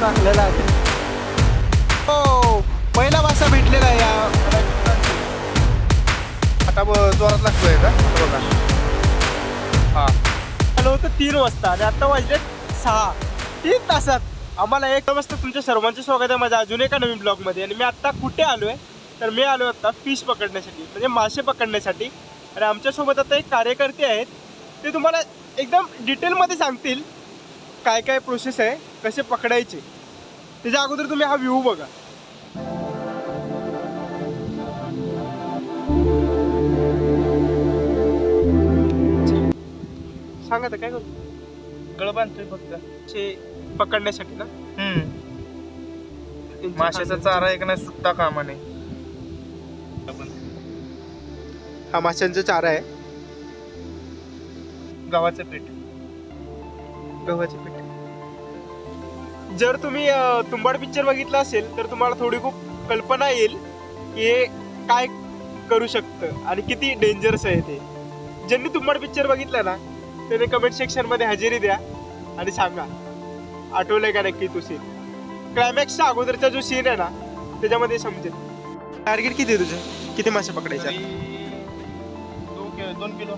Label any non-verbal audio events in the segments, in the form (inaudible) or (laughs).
टाकलेला आहे हो पहिला मासा भेटलेला आहे या आता जोरात लागतोय का? बघा. हा. आलो होतं तीन वाजता आणि आता वाजले सहा. तीन तासात आम्हाला एक वाजता तुमच्या सर्वांचे स्वागत आहे माझ्या अजून एका नवीन ब्लॉगमध्ये. आणि मी आत्ता कुठे आलो आहे तर मी आलो आता फिश पकडण्यासाठी म्हणजे मासे पकडण्यासाठी. आणि आमच्यासोबत आता एक कार्यकर्ते आहेत. ते तुम्हाला एकदम डिटेलमध्ये सांगतील. काय काय प्रोसेस आहे कसे पकडायचे त्याच्या अगोदर तुम्ही हा व्ह्यू बघा. सांगा तर काय करू? गळ बांधतोय फक्त. मासे पकडण्यासाठी ना? माशाचा चारा एक नाही सुट्टा कामा नाही हा माशांचा चारा आहे. गव्हाचं पीठ. गव्हाचे पीठ जर तुम्ही तुंबाड पिक्चर बघितला असेल तर तुम्हाला थोडी खूप कल्पना येईल की हे काय करू शकतं आणि किती डेंजरस आहे ते. ज्यांनी तुंबाड पिक्चर बघितला ना त्याने कमेंट सेक्शनमध्ये हजेरी द्या आणि सांगा. आठवलंय का नक्की तो सीन क्लायमॅक्सच्या अगोदरचा जो सीन आहे ना त्याच्यामध्ये समजेल. टार्गेट किती तुझं? किती मासे पकडायचे? दोन किलो.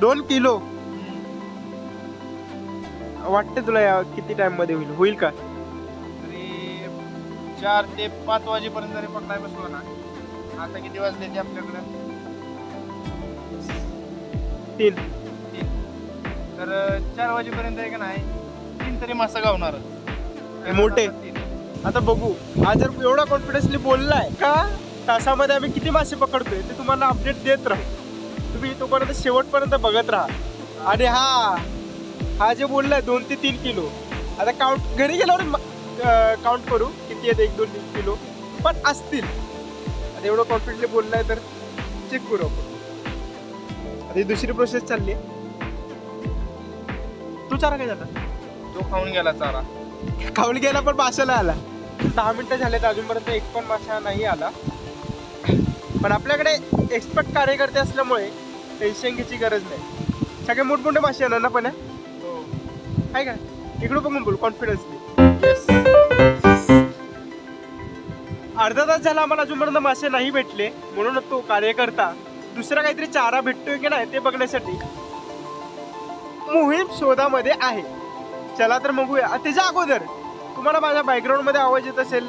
दोन किलो? वाटतं तुला या किती टाइममध्ये होईल? होईल का? तरी चार ते पाच वाजेपर्यंत जरी पकडाय बसलो ना. आता किती वाजले ते आपल्याकडे? तीन. तर चार वाजेपर्यंत आहे का नाही? तीन तरी मासा गावणार. मोठे? आता बघू. हा जर एवढा कॉन्फिडन्सली बोललाय का? तासामध्ये आम्ही किती मासे पकडतोय ते तुम्हाला अपडेट देत राहू. तुम्ही तोपर्यंत शेवटपर्यंत बघत राहा. आणि हा हा जे बोललाय दोन ते तीन किलो. आता काउंट घरी गेल्यावर काउंट करू किती आहेत एक दोन तीन किलो. पण असतील. आता एवढं कॉन्फिडेंटली बोललाय तर चेक करू आपण. आता ही दुसरी प्रोसेस चालली आहे. तू चारा काय झाला? तो खाऊन गेला चारा. खाऊन गेला पण माशाला आला. दहा मिनिटं झालेत अजूनपर्यंत एक पण माशा नाही आला. पण आपल्याकडे एक्सपर्ट कार्यकर्ते असल्यामुळे टेन्शन घ्यायची गरज नाही. सगळे मोठमोठे मासे येणार ना पण आहे का? इकडं बघून बोल कॉन्फिडन्सली अर्धा तास झाला आम्हाला अजूनपर्यंत मासे नाही भेटले म्हणून तो कार्यकर्ता दुसरा काहीतरी चारा भेटतोय की नाही ते बघण्यासाठी मोहीम शोधामध्ये आहे. चला तर बघूया. त्याच्या अगोदर तुम्हाला माझ्या बॅकग्राऊंडमध्ये आवाज येत असेल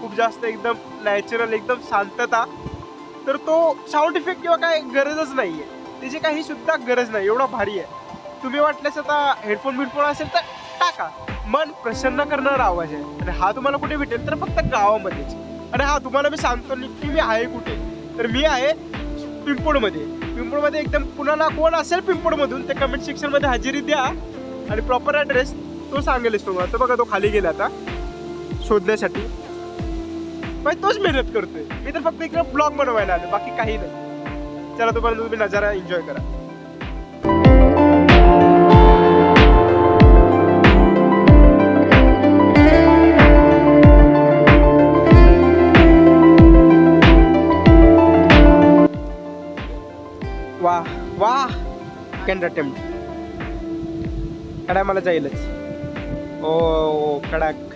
खूप जास्त एकदम नॅचरल एकदम शांतता तर तो साऊंड इफेक्ट किंवा काय गरजच नाही आहे त्याची काही सुद्धा गरज नाही एवढा भारी आहे. तुम्ही वाटल्यास आता हेडफोन बिडफोन असेल तर टाका. मन प्रसन्न करणारा आवाज आहे. आणि हा तुम्हाला कुठे भेटेल तर फक्त गावामध्येच. आणि हा तुम्हाला मी सांगतो की मी आहे कुठे? तर मी आहे पिंपोडमध्ये पिंपोडमध्ये एकदम कुणाला कोण असेल पिंपोडमधून ते कमेंट सेक्शनमध्ये हजेरी द्या. आणि प्रॉपर ॲड्रेस तो सांगेलच तुम्हाला. तर बघा तो खाली गेला आता. शोधण्यासाठी. पण तोच मेहनत करतोय. मी तर फक्त इकडे ब्लॉग बनवायला आलो. बाकी काही नाही. चला तुम्हाला तुम्ही नजारा एन्जॉय करा. सेकंड अटेम्प्ट कडा मला जाईलच. ओ कडक.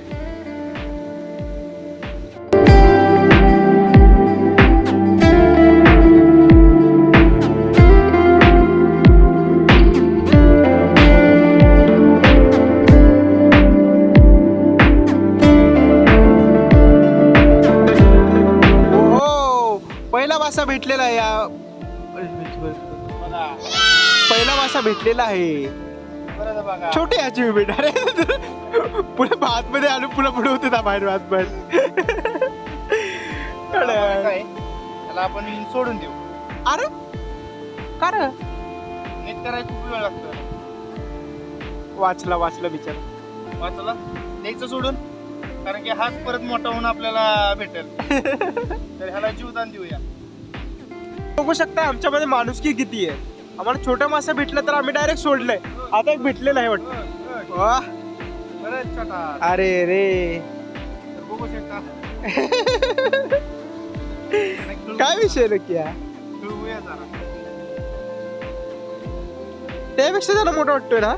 ओहो भेटलेला आहे या मासा भेटलेला आहे. छोटे अचिव्हमेंट अरे पुढे भात मध्ये आलो पुन्हा पुढे होते ना बाहेर भात पण त्याला आपण सोडून देऊ. अरे? का रे? नीट करायला खूप वेळ लागतो. वाचला वाचला बिचार. वाचला? द्यायचं सोडून? कारण की हाच परत मोठा होऊन आपल्याला भेटेल. (laughs) तर ह्याला जीवदान देऊया. बघू शकता आमच्यामध्ये माणुसकी किती आहे. आम्हाला छोटा मासा भेटला तर आम्ही डायरेक्ट सोडलंय. आता एक भेटलेला आहे वाटतं. वा अरे रे. तर बघू शकता. (laughs) काय विषय नक्की त्यापेक्षा जरा मोठा वाटतोय ना?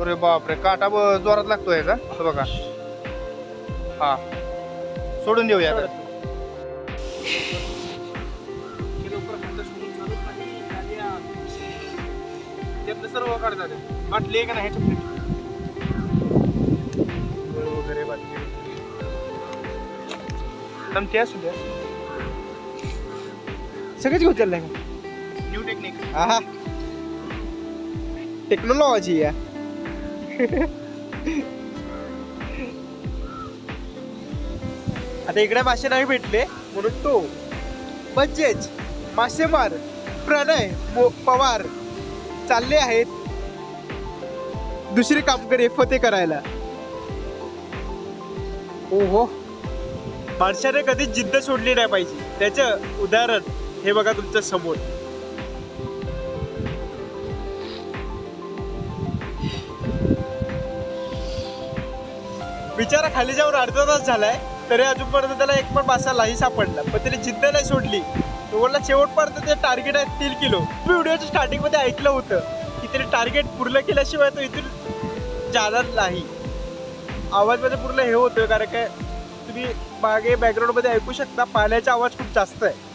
अरे बापरे काटा ब- जोरात लागतो याचा असं बघा. हा. सोडून देऊया ते त्यातलं सर्व काढतात बाटली आहे का नाही ह्याच्या वगैरे बाटली ते असू द्या सगळेच घेऊ चाललंय का? न्यू टेक्निक हा टेक्नॉलॉजी या आता इकडे मासे नाही भेटले म्हणून तो. बजेज मासेमार प्रणय पवार. चालले आहेत. दुसरे कामगार फते करायला. ओहो. माणसाने कधीच जिद्द सोडली नाही पाहिजे. त्याचं उदाहरण हे बघा तुमच्यासमोर. बिचारा खाली जाऊन अर्धा तास झालाय तरी अजूनपर्यंत त्याला एक पण मासा नाही सापडला पण त्याने जिद्द नाही सोडली. तो शेवटपर्यंत ते टार्गेट आहे तीन किलो. मी व्हिडिओच्या स्टार्टिंगमध्ये ऐकलं होतं की तरी टार्गेट पूर्ण केल्याशिवाय तो इथून जाणार नाही. आवाजमध्ये पूर्ण हे होतं कारण काय तुम्ही मागे बॅकग्राऊंडमध्ये ऐकू शकता पाण्याचा आवाज खूप जास्त आहे.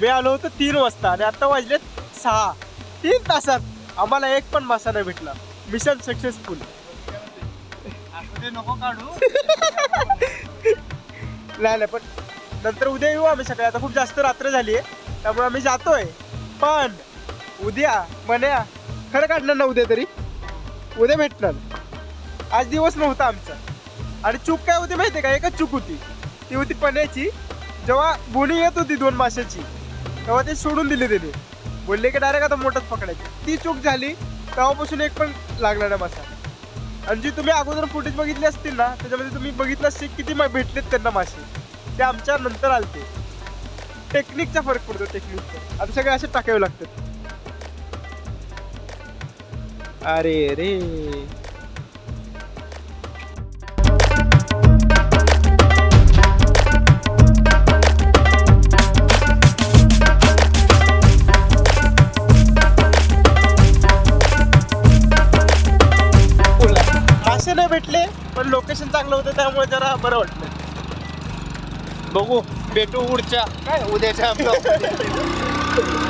मी आलो होतो तीन वाजता आणि आता वाजलेत सहा. तीन तासात आम्हाला एक पण मासा नाही भेटला. मिशन सक्सेसफुल नको काढू. (laughs) नाही नाही पण नंतर उद्या येऊ आम्ही सकाळी. आता खूप जास्त रात्र झाली आहे त्यामुळे आम्ही जातोय. पण उद्या म्हण्या खरं काढणार ना उद्या तरी? उद्या भेटणार. आज दिवस नव्हता आमचा. आणि चूक काय होती माहिती का? एकच चूक होती. ती होती पण्याची जेव्हा बोणी येत होती दोन माशाची तेव्हा ते सोडून दिले त्याने. बोलले की डायरेक्ट आता मोठंच पकडायचं. ती चूक झाली तेव्हापासून एक पण लागला नाही मासा. आणि जी तुम्ही अगोदर फुटेज बघितली असतील ना त्याच्यामध्ये तुम्ही बघितलं असतील किती मा- भेटलेत त्यांना मासे. ते आमच्या नंतर आलते. टेक्निकचा फरक पडतो टेक्निकचा आता सगळे असे टाकावे लागतात. अरे रे. भेटले पण लोकेशन चांगलं होतं त्यामुळे जरा बरं वाटलं बघू भेटू उडच्या काय उद्याच्या. (laughs)